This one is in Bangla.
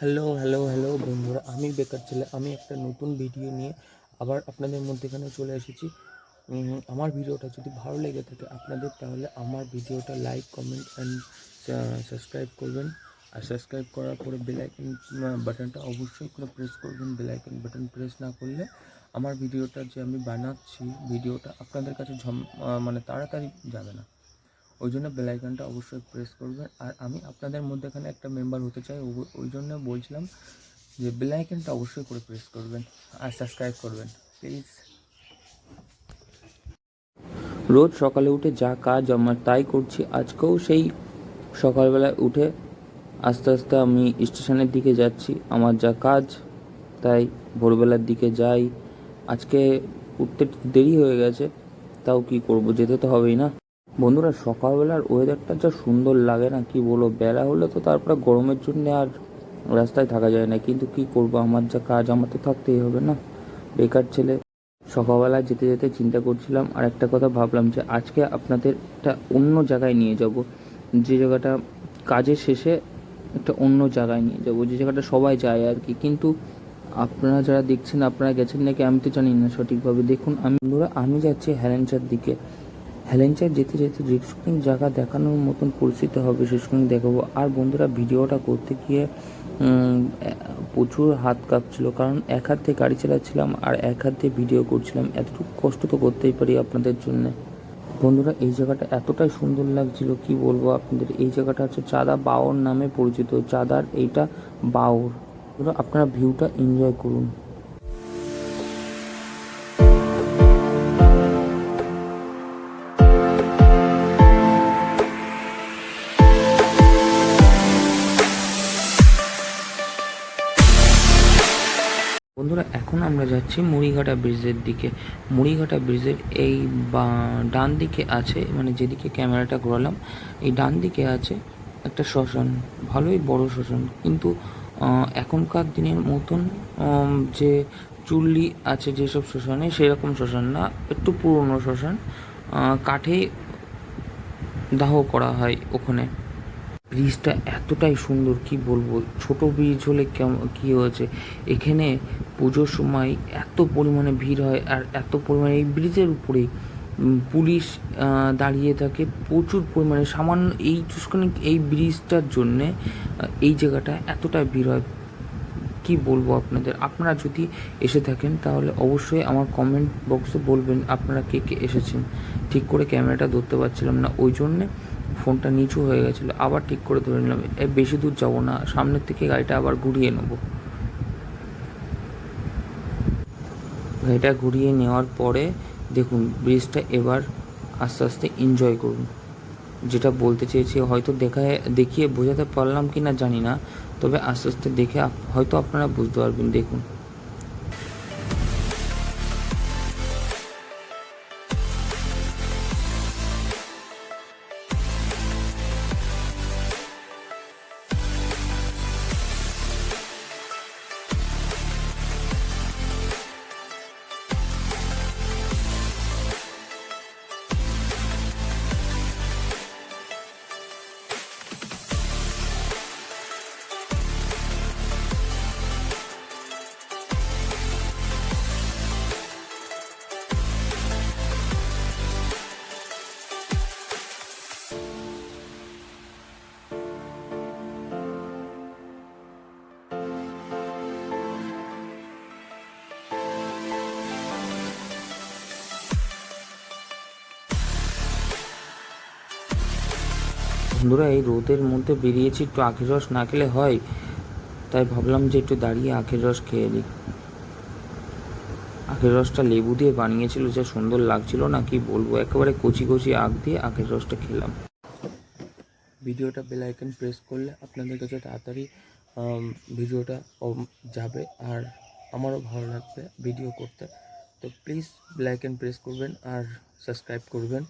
হ্যালো হ্যালো হ্যালো বন্ধুরা, আমি বেকার ছেলে, আমি একটা নতুন ভিডিও নিয়ে আবার আপনাদের মধ্যেখানে চলে এসেছি। আমার ভিডিওটা যদি ভালো লেগে থাকে আপনাদের, তাহলে আমার ভিডিওটা লাইক কমেন্ট অ্যান্ড সাবস্ক্রাইব করবেন। আর সাবস্ক্রাইব করার পরে বেলাইকন বাটনটা অবশ্যই করে প্রেস করবেন। বেলাইকন বাটন প্রেস না করলে আমার ভিডিওটা যে আমি বানাচ্ছি, ভিডিওটা আপনাদের কাছে ঝম মানে তাড়াতাড়ি যাবে না। ওই জন্য বেলাইকনটা অবশ্যই প্রেস করবেন। আর আমি আপনাদের মধ্যেখানে একটা মেম্বার হতে চাই ওই জন্য বলছিলাম যে বেলাইকনটা অবশ্যই করে প্রেস করবেন আর সাবস্ক্রাইব করবেন প্লিজ রোজ সকালে উঠে যা কাজ আমার তাই করছি, আজকেও সেই সকালবেলায় উঠে আস্তে আস্তে আমি স্টেশনের দিকে যাচ্ছি, আমার যা কাজ তাই ভোরবেলার দিকে যাই। আজকে উঠতে দেরি হয়ে গেছে, তাও কি করব, যেতে তো হবেই না। বন্ধুরা, সকালবেলার ওয়েদারটা যা সুন্দর লাগে না, কি বলো বেলা হলে তো তারপরে গরমের জন্য আর রাস্তায় থাকা যায় না। কিন্তু কি করব? আমার যা কাজ, আমার তো থাকতেই হবে না। বেকার ছেলে। সকালবেলা যেতে যেতে চিন্তা করছিলাম, আর একটা কথা ভাবলাম যে আজকে আপনাদের একটা অন্য জায়গায় নিয়ে যাব। যে জায়গাটা কাজের শেষে একটা অন্য জায়গায় নিয়ে যাব। যে জায়গাটা সবাই যায় আর কি। কিন্তু আপনারা যারা দেখছেন, আপনারা গেছেন নাকি আমি তো জানি না সঠিকভাবে। দেখুন, আমি বন্ধুরা, আমি যাচ্ছি হেলেঞ্চার দিকে। হেলেঞ্চার যেতে যেতে যেটুকুনি জায়গা দেখানোর মতন পরিস্থিতি হবে সেটুকুনি দেখাবো। আর বন্ধুরা, ভিডিওটা করতে গিয়ে প্রচুর হাত কাঁপছিল। কারণ এক হাত দিয়ে গাড়ি চালাচ্ছিলাম আর এক হাত দিয়ে ভিডিও করছিলাম। এতটুকু কষ্ট তো করতেই পারি আপনাদের জন্যে। বন্ধুরা, এই জায়গাটা এতটাই সুন্দর লাগছিল, কি বলব আপনাদের? এই জায়গাটা হচ্ছে চাঁদা বাওর নামে পরিচিত। চাঁদার এইটা বাওর আপনারা ভিউটা এনজয় করুন। বন্ধুরা, এখন আমরা যাচ্ছি মুড়িঘাটা ব্রিজের দিকে। মুড়িঘাটা ব্রিজের এই ডান দিকে আছে মানে যেদিকে ক্যামেরাটা ঘোরালাম, এই ডান দিকে আছে একটা শ্মশান, ভালোই বড় শ্মশান। কিন্তু এখনকার দিনের মতন যে চুল্লি আছে যেসব শ্মশানে, সেরকম শ্মশান না, একটু পুরনো শ্মশান কাঠে দাহ করা হয় ওখানে। ব্রিজটা এতটাই সুন্দর, কি বলব? ছোট ব্রিজ হলে কেমন কী হয়েছে? এখানে পুজোর সময় এত পরিমাণে ভিড় হয় আর এত পরিমাণে এই ব্রিজের উপরেই পুলিশ দাঁড়িয়ে থাকে। প্রচুর পরিমাণে সামান্য এই এই ব্রিজটার জন্যে এই জায়গাটা এতটা ভিড় হয়। কি বলব আপনাদের? আপনারা যদি এসে থাকেন তাহলে অবশ্যই আমার কমেন্ট বক্সে বলবেন আপনারা কে কে এসেছেন। ঠিক করে ক্যামেরাটা ধরতে পারছিলাম না, ওই জন্যে ফোনটা নিচু হয়ে গেছিল, আবার ঠিক করে ধরে নিলাম, এ বেশি দূর যাব না, সামনের থেকে গাড়িটা আবার ঘুরিয়ে নেব। গাড়িটা ঘুরিয়ে নেওয়ার পরে দেখুন ব্রিজটা এবার আস্তে আস্তে এনজয় করুন। যেটা বলতে চেয়েছি, হয়তো দেখায়, দেখিয়ে বোঝাতে পারলাম কি না জানি না, তবে আস্তে আস্তে দেখে হয়তো আপনারা বুঝতে পারবেন, দেখুন। বন্ধুরা, এই রোদের মধ্যে বেরিয়েছি, একটু আখের রস না খেলে হয়। তাই ভাবলাম যে একটু দাঁড়িয়ে আখের রস খেয়ে নিই আখের রসটা লেবু দিয়ে বানিয়েছিল, যা সুন্দর লাগছিল না, কি বলব? একেবারে কচি কচি আখ দিয়ে আখের রসটা খেলাম। ভিডিওটা বেল আইকন প্রেস করলে আপনাদের কাছে তাড়াতাড়ি ভিডিওটা যাবে আর আমারও ভালো লাগবে ভিডিও করতে। তো প্লিজ বেল আইকন প্রেস করবেন আর সাবস্ক্রাইব করবেন।